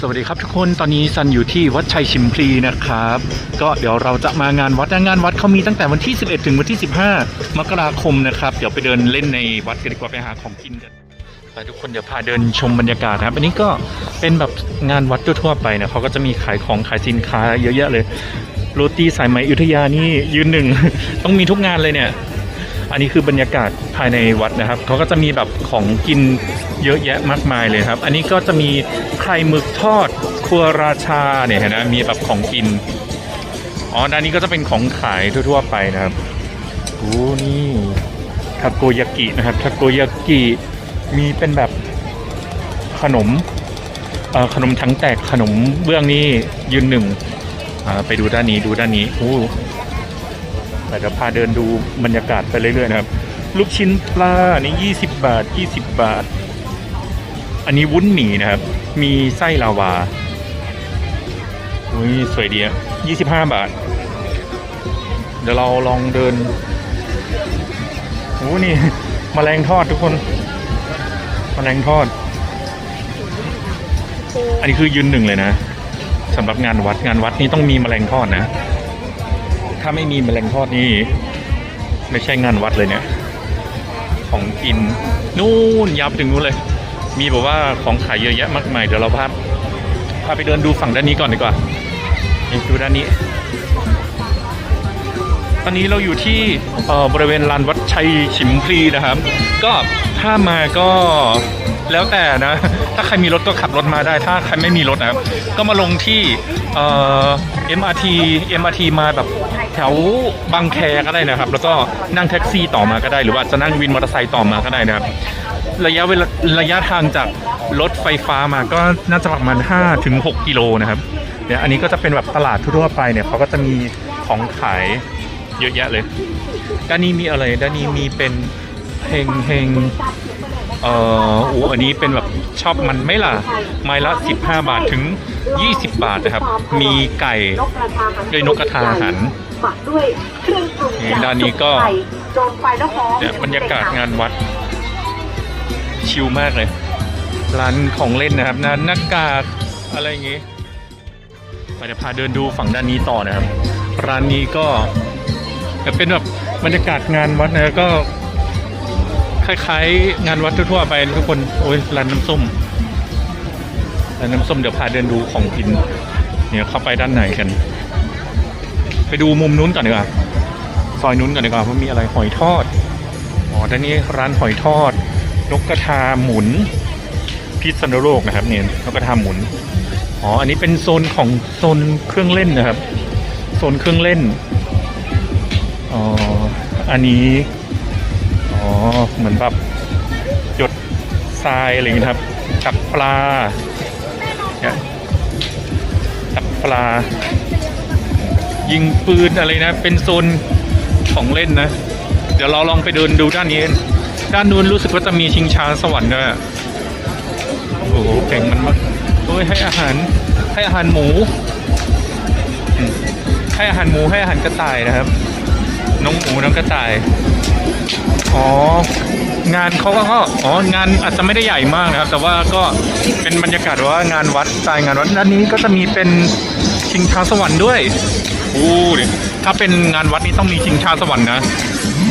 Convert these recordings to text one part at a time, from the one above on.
สวัสดีครับทุกคนตอนนี้ซันอยู่ที่วัดชัยชิมพลีนะครับ ก็เดี๋ยวเราจะมางานวัดงานวัดเขามีตั้งแต่วันที่ 11 ถึงวันที่ 15 มกราคมนะครับ เดี๋ยวไปเดินเล่นในวัดกันดีกว่าไปหาของกินกันไปทุกคนเดี๋ยวพาเดินชมบรรยากาศนะครับอันนี้ก็เป็นแบบงานวัดทั่วๆไปนะเขาก็จะมีขายของขายสินค้าเยอะแยะเลยโรตีสายไหมอยุธยานี่ยืนหนึ่ง ต้องมีทุกงานเลยเนี่ย อันนี้คือบรรยากาศภายในวัดนะครับเขาก็จะมีแบบของกินเยอะแยะมากมายเลยครับ อันนี้ก็จะมีไข่หมึกทอดครัวราชาเนี่ยนไหมมีแบบของกินอ๋อด้านนี้ก็จะเป็นของขายทั่ว ๆ ไปนะครับโอ้นี่ทาโกยากินะครับทาโกยากิมีเป็นแบบขนมเอ่อขนมทั้งแตกขนมเบื้องนี่ยืนหนึ่งไปดูด้านนี้ดูด้านนี้โอ้ แต่เดี๋ยวพาเดินดูบรรยากาศไปเรื่อยๆนะครับ ลูกชิ้นปลานี่ 20 บาท 20 บาท อันนี้วุ้นหมี่นะครับ มีไส้ลาวาอุ้ยสวยดีอะ25 บาท เดี๋ยวเราลองเดินโอ้นี่แมลงทอดทุกคนแมลงทอด อันนี้คือยืนหนึ่งเลยนะสำหรับงานวัดงานวัดนี้ต้องมีแมลงทอดนะ ถ้าไม่มีแมลงทอดนี่ไม่ใช่งานวัดเลยเนี่ย ของกินนู่นยาวไปถึงนู้นเลย มีแบบว่าของขายเยอะแยะมากมายเดี๋ยวเราพาพาไปเดินดูฝั่งด้านนี้ก่อนดีกว่าดูด้านนี้ ตอนนี้เราอยู่ที่บริเวณลานวัดชัยฉิมพลีนะครับ ก็ถ้ามาก็ แล้วแต่นะ ถ้าใครมีรถก็ขับรถมาได้ ถ้าใครไม่มีรถนะก็มาลงที่เอ่อ MRT MRT มาแบบแถวบางแคก็ได้นะครับ แล้วก็นั่งแท็กซี่ต่อมาก็ได้ หรือว่าจะนั่งวินมอเตอร์ไซค์ต่อมาก็ได้นะครับ ระยะเวลาระยะทางจากรถไฟฟ้ามาก็น่าจะประมาณ5ถึง6กิโลนะครับเนี่ยอันนี้ก็จะเป็นแบบตลาดทั่วไปเนี่ยเขาก็จะมีของขายเยอะแยะเลย ด้านนี้มีอะไร ด้านนี้มีเป็นเฮงเฮง เอ่อโอ้อันนี้เป็นแบบชอบมันไหม่ล่ะ ไม้ละ 15 บาทถึง 20 บาทนะครับ มีไก่ด้วยนกกระทาหันฝักด้วยเครื่องปรุงนี่จากด้านนี้ก็สมุไพรโดนไฟแล้วหอมเนี่ยบรรยากาศงานวัด ชิลมากเลย ร้านของเล่นนะครับนะหน้ากากอะไรอย่างงี้ไปเดี๋ยวพาเดินดูฝั่งด้านนี้ต่อนะครับ ร้านนี้ก็จะเป็นแบบบรรยากาศงานวัดนะก็ คล้ายๆ งานวัดทั่วๆไปทุกคน โอ้ยร้านน้ำส้มร้านน้ำส้มเดี๋ยวพาเดินดูของกิน เนี่ยเข้าไปด้านในกัน ไปดูมุมนู้นก่อนดีกว่าซอยนู้นก่อนดีกว่าว่ามีอะไรหอยทอดอ๋อด้านนี้ร้านหอยทอดนกกระทาหมุน พิษณุโลกนะครับเนี่ยนกกระทาหมุนอ๋ออันนี้เป็นโซนของโซนเครื่องเล่นนะครับ โซนเครื่องเล่นอ๋ออันนี้ อ๋อ เหมือนแบบหยดทรายอะไรอย่างงี้ครับจับปลาเนี่ยจับปลา ยิงปืนอะไรนะ เป็นโซนของเล่นนะ เดี๋ยวเราลองไปเดินดูด้านนี้ ด้านนู้นรู้สึกว่าจะมีชิงช้าสวรรค์ด้วยโอ้โหเก่งมันมากโอ้ยให้อาหารให้อาหารหมู ให้อาหารหมูให้อาหารกระต่ายนะครับ น้องหมูน้องกระต่าย อ๋อ งานเขาก็อ๋องานอาจจะไม่ได้ใหญ่มากนะครับ แต่ว่าก็เป็นบรรยากาศว่างานวัดสไตล์งานวัดด้านนี้ก็จะมีเป็นชิงช้าสวรรค์ด้วยโอ้ดิถ้าเป็นงานวัดนี่ต้องมีชิงช้าสวรรค์นะ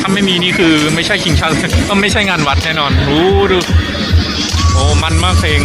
ถ้าไม่มีนี่คือไม่ใช่ชิงช้าก็ไม่ใช่งานวัดแน่นอนโอ้ดูโอ้มันมากเพลง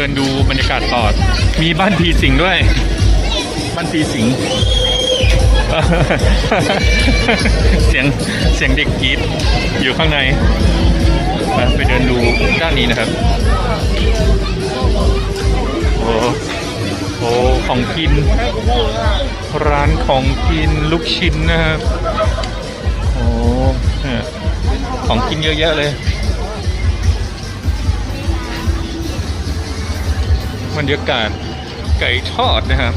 เดินดูบรรยากาศต่อ มีบ้านผีสิงด้วย บ้านผีสิง เสียงเสียงเด็กกรีดอยู่ข้างในมาไปเดินดูด้านนี้นะครับโอ้โหของกิน ร้านของกินลูกชิ้นนะครับ โอ้ของกินเยอะแยะเลย บรรยากาศไก่ทอดนะครับ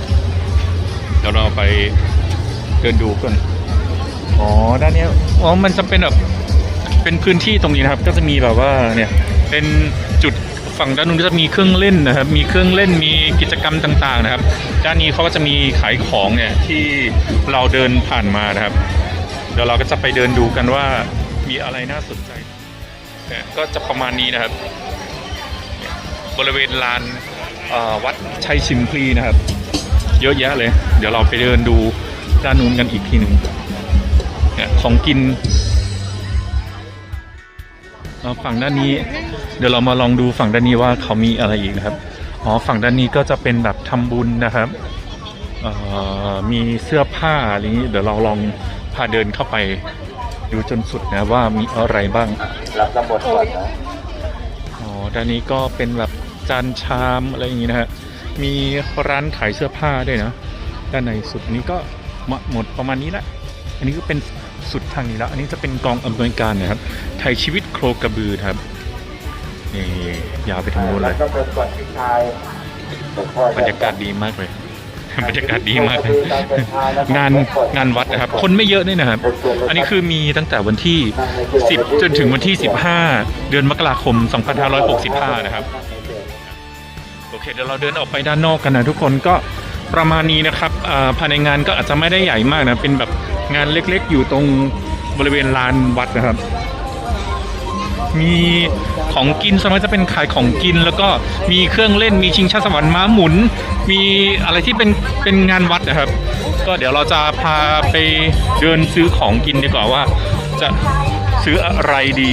เดี๋ยวเราไปเดินดูกันอ๋อ ด้านเนี้ยอ๋อ มันจะเป็นแบบเป็นพื้นที่ตรงนี้นะครับ ก็จะมีแบบว่าเนี่ยเป็นจุดฝั่งด้านนู้นก็จะมีเครื่องเล่นนะครับ มีเครื่องเล่นมีกิจกรรมต่างๆนะครับ ด้านนี้เขาก็จะมีขายของเนี่ยที่เราเดินผ่านมานะครับ เดี๋ยวเราก็จะไปเดินดูกันว่ามีอะไรน่าสนใจเนี่ยก็จะประมาณนี้นะครับ บริเวณลานเอ่อ วัดชัยชิมพลีนะครับ เยอะแยะเลย เดี๋ยวเราไปเดินดูด้านนู้นกันอีกทีหนึ่งเนี่ยของกินเราฝั่งด้านนี้ เดี๋ยวเรามาลองดูฝั่งด้านนี้ว่าเขามีอะไรอีกนะครับอ๋อฝั่งด้านนี้ก็จะเป็นแบบทำบุญนะครับเอ่อมีเสื้อผ้าอะไรอย่างนี้เดี๋ยวเราลองพาเดินเข้าไปดูจนสุดนะว่ามีอะไรบ้างรับน้ำมนต์ก่อนนะอ๋อด้านนี้ก็เป็นแบบ จานชามอะไรอย่างนี้นะฮะ มีร้านขายเสื้อผ้าด้วยนะ ด้านในสุดนี้ก็หมดหมดประมาณนี้ละอันนี้ก็เป็นสุดทางนี้แล้ว อันนี้จะเป็นกองอำนวยการนะครับ ไทยชีวิตโครกระบือครับ นี่ยาวไปทางนู้นรัเลบยน้ำมนต์ก่อนพี่ชายหลวงพ่อบรรยากาศดีมากเลย บรรยากาศดีมากเลยงานงานวัดนะครับ คนไม่เยอะนี่นะครับ อันนี้คือมีตั้งแต่วันที่ 10 จนถึงวันที่ 15 เดือนมกราคม 2565 นะครับ โอเคเดี๋ยวเราเดินออกไปด้านนอกกันนะทุกคนก็ประมาณนี้นะครับภายในงานก็อาจจะไม่ได้ใหญ่มากนะเป็นแบบงานเล็กๆ อยู่ตรงบริเวณลานวัดนะครับ มีของกินสมัยจะเป็นขายของกิน แล้วก็มีเครื่องเล่นมีชิงช้าสวรรค์ม้าหมุน มีอะไรที่เป็นเป็นงานวัดนะครับ ก็เดี๋ยวเราจะพาไปเดินซื้อของกินดีกว่าว่า จะซื้ออะไรดี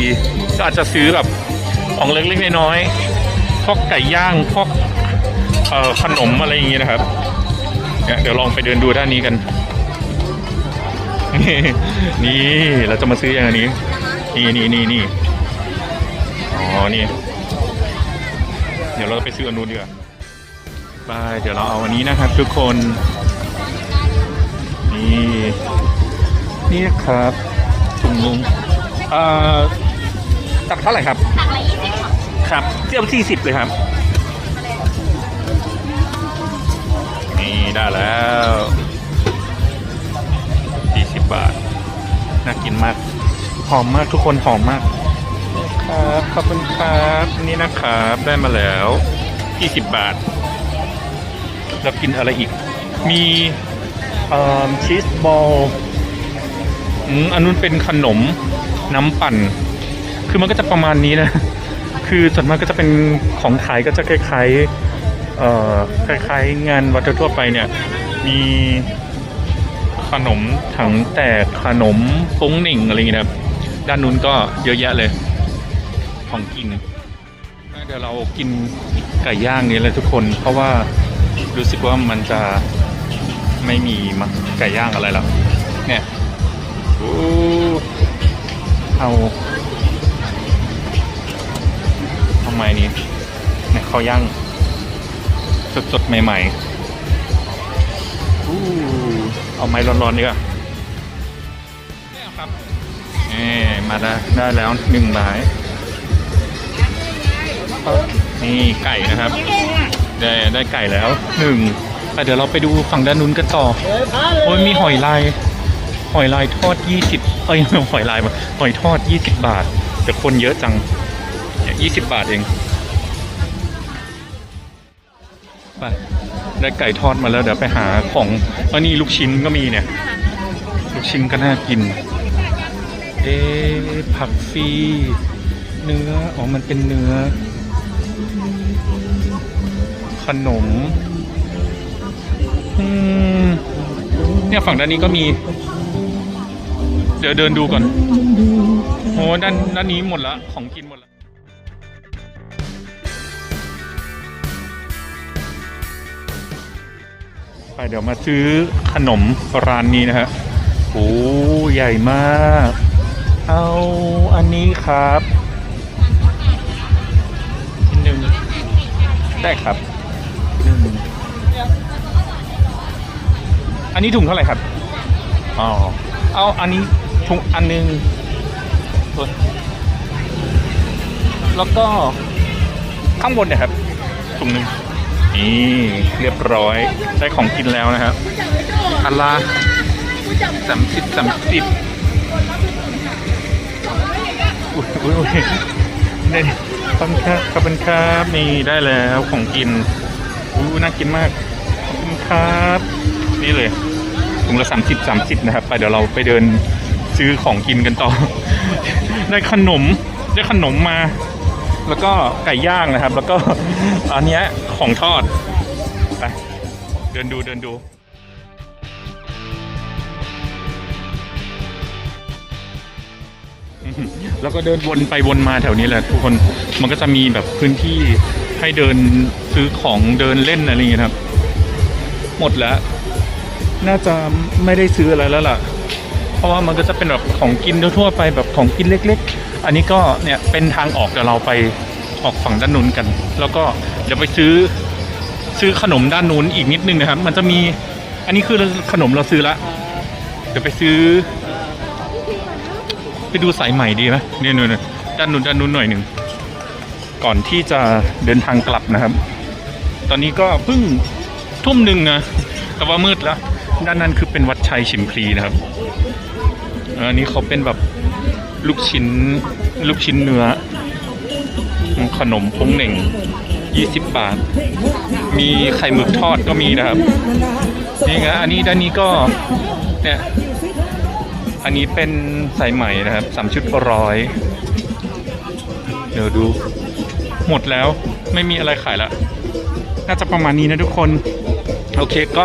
ก็อาจจะซื้อแบบของเล็กๆน้อยๆพวกไก่ย่างพวก เอ่อขนมอะไรอย่างงี้นะครับเนี่ยเดี๋ยวลองไปเดินดูด้านนี้กัน นี่เราจะมาซื้ออย่างนี้ นี่นี่นี่นี่อ๋อนี่ เดี๋ยวเราไปซื้ออันนู้นดีกว่าไปเดี๋ยวเราเอาอันนี้นะครับทุกคน นี่นี่ครับถุงลุงเอ่อตักเท่าไหร่ครับตักละยี่สิบค่ะครับเทียบสี่สิบเลยครับ นี่ได้แล้วสี่สิบบาท น่ากินมาก หอมมากทุกคนหอมมาก ครับขอบคุณครับนี่นะครับได้มาแล้วยี่สิบบาท แล้วกินอะไรอีก มีเอ่อชีสบอลอืมอันนู้นเป็นขนมน้ำปั่น คือมันก็จะประมาณนี้นะ คือส่วนมากก็จะเป็นของขายก็จะคล้ายๆ เอ่อคล้ายๆงานวัดทั่วไปเนี่ย มีขนมถังแตกขนมฟุ้งหนิงอะไรอย่างเงี้ยครับ ด้านนู้นก็เยอะแยะเลย ของกินเดี๋ยวเรากินไก่ย่างนี้เลยทุกคน เพราะว่ารู้สึกว่ามันจะไม่มีมไก่ย่างอะไรแล้วเนี่ยโอ้เอาทำไมนี้เนี่ยเขาย่าง สดๆ ใหม่ๆอู้เอาไม้ร้อนๆดีกว่าเนี่ยครับนี่มาได้ได้แล้วหนึ่งไม้นี่ไก่นะครับ ได้ได้ไก่แล้วหนึ่งแต่เดี๋ยวเราไปดูฝั่งด้านนู้นกันต่อ โอ้ยมีหอยลาย หอยลายทอดยี่สิบเอ้ยหอยลายมาหอยทอดยี่สิบบาทแต่คนเยอะจังเนี่ยยี่สิบบาทเอง ไปได้ไก่ทอดมาแล้วเดี๋ยวไปหาของอันนี้ลูกชิ้นก็มีเนี่ย ลูกชิ้นก็น่ากิน เอ๊ะผักฟรีเนื้ออ๋อมันเป็นเนื้อ ขนมอืมเนี่ยฝั่งด้านนี้ก็มี เดี๋ยวเดินดูก่อนโอ้ด้านด้านนี้หมดละของกินหมดละ ไปเดี๋ยวมาซื้อขนมร้านนี้นะฮะโอ้ใหญ่มาก เอาอันนี้ครับชิ้นหนึ่งได้ครับหนึ่งอันนี้ถุงเท่าไหร่ครับอ๋อเอาอันนี้ถุงอันหนึงส่วนแล้วก็ข้างบนเนี่ยครับถุงหนึ่ง นี่เรียบร้อยได้ของกินแล้วนะครับอันละสามสิบสามสิบอุ้ยอุ้ยอุ้ยได้ขอบคุณครับขอบคุณครับนี่ได้แล้วของกินอู้น่ากินมากขอบคุณครับ นี่เลยถุงละสามสิบสามสิบนะครับ ไปเดี๋ยวเราไปเดินซื้อของกินกันต่อ ได้ขนม ได้ขนมมา แล้วก็ไก่ย่างนะครับ แล้วก็อันเนี้ยของทอดไปเดินดูเดินดูแล้วก็เดินวนไปวนมาแถวนี้แหละทุกคนมันก็จะมีแบบพื้นที่ให้เดินซื้อของเดินเล่นอะไรอย่างเงี้ยครับ หมดแล้ว น่าจะไม่ได้ซื้ออะไรแล้วล่ะ เพราะว่ามันก็จะเป็นแบบของกินทั่วไปแบบของกินเล็ก ๆ อันนี้ก็เนี่ยเป็นทางออกเดี๋ยวเราไปออกฝั่งด้านนู้นกัน แล้วก็เดี๋ยวไปซื้อซื้อขนมด้านนู้นอีกนิดนึงนะครับ มันจะมีอันนี้คือขนมเราซื้อละเดี๋ยวไปซื้อ ไปดูสายใหม่ดีไหมเนี่ยเนี่ยเนี่ยด้านนู้นด้านนู้นหน่อยหนึ่งก่อนที่จะเดินทางกลับนะครับ ตอนนี้ก็เพิ่งทุ่มหนึ่งนะแต่ว่ามืดแล้วด้านนั้นคือเป็นวัดชัยชิมพลีนะครับอันนี้เขาเป็นแบบ ลูกชิ้น ลูกชิ้นเนื้อ ขนมพงเหน่ง 20 บาท มีไข่หมึกทอดก็มีนะครับ นี่ไงอันนี้ด้านนี้ก็เนี่ยอันนี้เป็นสายใหม่นะครับสามชุดร้อย เดี๋ยวดู หมดแล้วไม่มีอะไรขายละน่าจะประมาณนี้นะทุกคน โอเคก็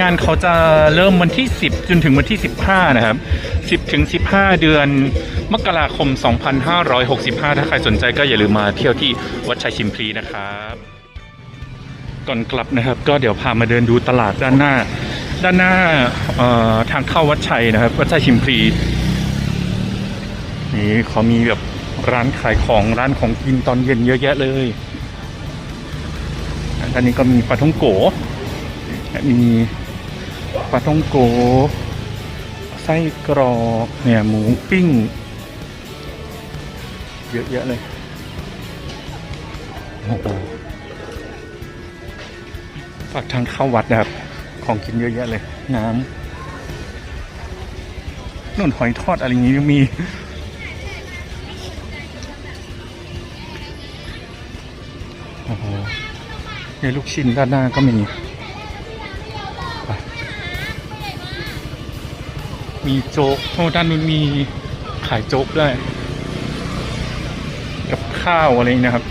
งานเขาจะเริ่มวันที่ 10 จนถึงวันที่ 15 นะครับ 10 ถึง 15 เดือน มกราคม 2565 ถ้าใครสนใจก็อย่าลืมมาเที่ยวที่วัดชัยชิมพลีนะครับก่อนกลับนะครับ ก็เดี๋ยวพามาเดินดูตลาดด้านหน้า ด้านหน้าทางเข้าวัดชัยนะครับ วัดชัยชิมพลีนี่เขามีแบบร้านขายของร้านของกินตอนเย็นเยอะแยะเลยด้านนี้ก็มีปลาท่องโกมีปลาท่องโก ไส้กรอกเนี่ยหมูปิ้ง เยอะแยะเลยโอ้โหฝากทางเข้าวัดนะครับ ของกินเยอะแยะเลย น้ำนุ่นหอยทอดอะไรอย่างงี้มีโอ้โหเนี่ยลูกชิ้นด้านหน้าก็มีมีโจ๊กโอ้ด้านนู้นมีขายโจ๊กด้วย ข้าวอะไรอย่างเงี้นะครับ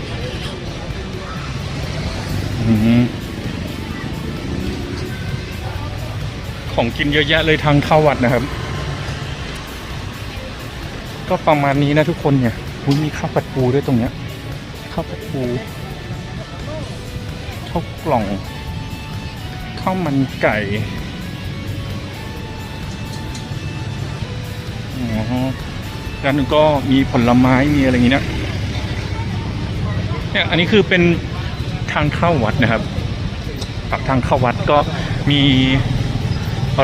อของกินเยอะแยะเลยทางเข้าวัดนะครับ ก็ประมาณนี้นะทุกคนเนี่ยมีข้าวผัดปูด้วยตรงเนี้ยข้าวผัดปูข้าวกล่องข้าวมันไก่อ๋อด้านนึงก็มีผลไม้มีอะไรอย่างนี้นะ เนี่ยอันนี้คือเป็นทางเข้าวัดนะครับปากทางเข้าวัดก็มี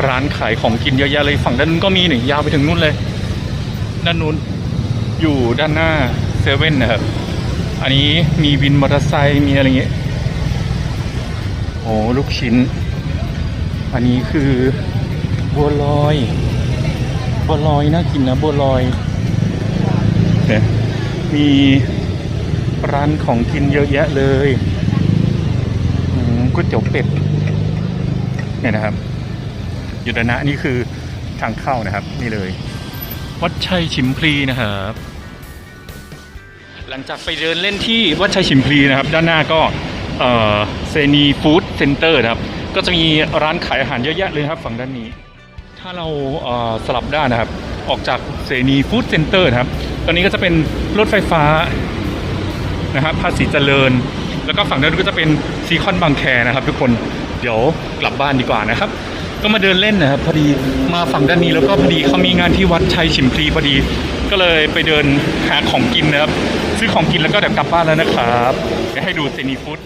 ร้านขายของกินเยอะแยะเลยฝั่งด้านนู้นก็มีหนึ่งยาวไปถึงนู่นเลย ด้านนู้นอยู่ด้านหน้าเซเว่นนะครับ อันนี้มีวินมอเตอร์ไซค์มีอะไรเงี้ยโอ้ลูกชิ้น อันนี้คือบัวลอยบัวลอยน่ากินนะบัวลอยเนี่ยมี ร้านของกินเยอะแยะเลยก๋วยเตี๋ยวเป็ดเนี่ยนะครับยู่ด้านหน้านี่คือทางเข้านะครับ นี่เลย วัดชัยชิมพลีนะครับ หลังจากไปเดินเล่นที่วัดชัยชิมพลีนะครับ ด้านหน้าก็เซนีฟู้ดเซ็นเตอร์นะครับ ก็จะมีร้านขายอาหารเยอะแยะเลยครับฝั่งด้านนี้ ถ้าเราเสลับด้านนะครับ ออกจากเสนีฟู้ดเซ็นเตอร์นะครับ ตอนนี้ก็จะเป็นรถไฟฟ้า นะครับภาษีเจริญ แล้วก็ฝั่งนนู้นก็จะเป็นซีคอนบางแคนะครับ ทุกคนเดี๋ยวกลับบ้านดีกว่านะครับ ก็มาเดินเล่นนะครับ พอดีมาฝั่งด้านนี้แล้วก็พอดีเขามีงานที่วัดชัยฉิมพลีพอดี ก็เลยไปเดินหาของกินนะครับ ซื้อของกินแล้วก็เดี๋ยวกลับบ้านแล้วนะครับเดี๋ยวให้ดูเซนีฟู้ด